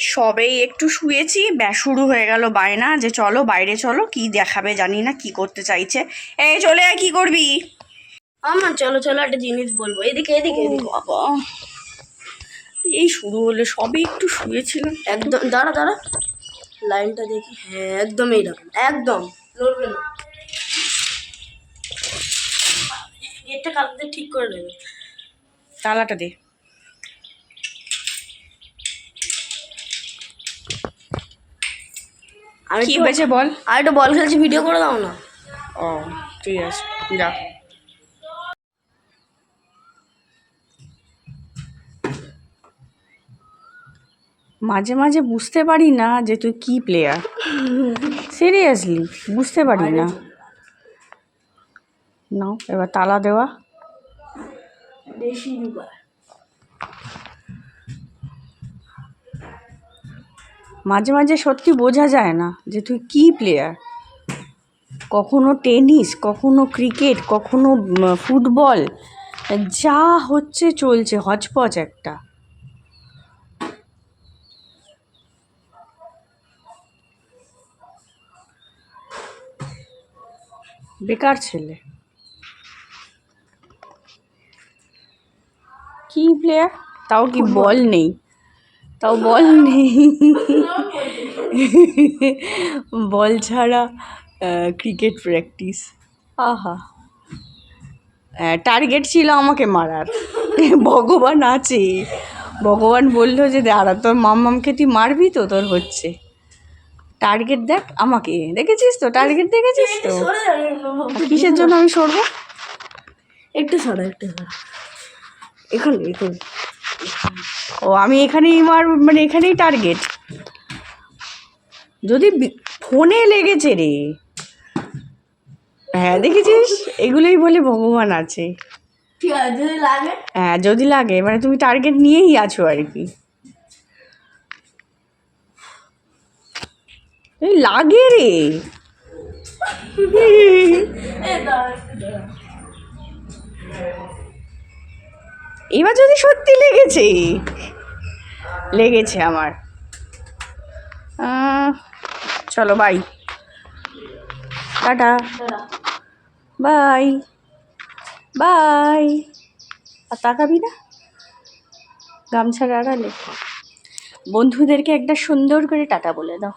সবেই একটু শুয়েছি শুরু হয়ে গেল বায়না যে চলো বাইরে চলো কি দেখাবে জানি না কি করতে চাইছে। এই চলে আয় কি করবি? আমার চলো চলো একটা জিনিস বলব। এদিকে এদিকে। বাবা। এই শুরু হলে সবে একটু শুয়েছিলাম। একদম দাঁড়া দাঁড়া। লাইনটা দেখি। হ্যাঁ একদম এইরকম একদম। নড়বে না। গেটটা কালকে ঠিক করে দেবে তালাটা দে। আমি কি হয়েছে বল? আর একটা বল খেলছি ভিডিও করে দাও না। ও ঠিক আছে যা। মাঝে মাঝে বুঝতে পারি না যে তুই কি প্লেয়ার সিরিয়াসলি বুঝতে পারি না। নাও এবার তালা দেওয়া। দেশি মাঝে মাঝে সত্যি বোঝা যায় না যে তুই কি প্লেয়ার কখনো টেনিস কখনো ক্রিকেট কখনো ফুটবল যা হচ্ছে চলছে হচপচ একটা। বেকার ছেলে। কি প্লেয়ার তাও কি বল নেই। তাও বল নেই বল ছাড়া ক্রিকেট প্র্যাকটিস আহা। টার্গেট ছিল আমাকে মারার। ভগবান আছে। ভগবান বলল যে, দাঁড়া, তোর মাম মাম্মামকে তুই মারবি তো, তোর হচ্ছে। টার্গেট দেখ আমাকে। দেখেছিস তো? টার্গেট দেখেছিস তো? কিসের জন্য আমি সরবো? একটু সরা একটু সরা। এখানে এখানে ও আমি এখানেই আমার মানে এখানেই টার্গেট যদি ফোনে লেগেছে রে। হ্যাঁ দেখেছিস? এগুলোই বলে ভগবান আছে। হ্যাঁ যদি লাগে? মানে তুমি টার্গেট নিয়েই আছো আর কি। লাগে রে। এ। এবার যদি সত্যি লেগেছে লেগেছে আমার। চলো বাই টাটা। বাই বাই আর তাকাবি না? গামছার আড়ালে। বন্ধুদেরকে একটা সুন্দর করে টাটা বলে দাও।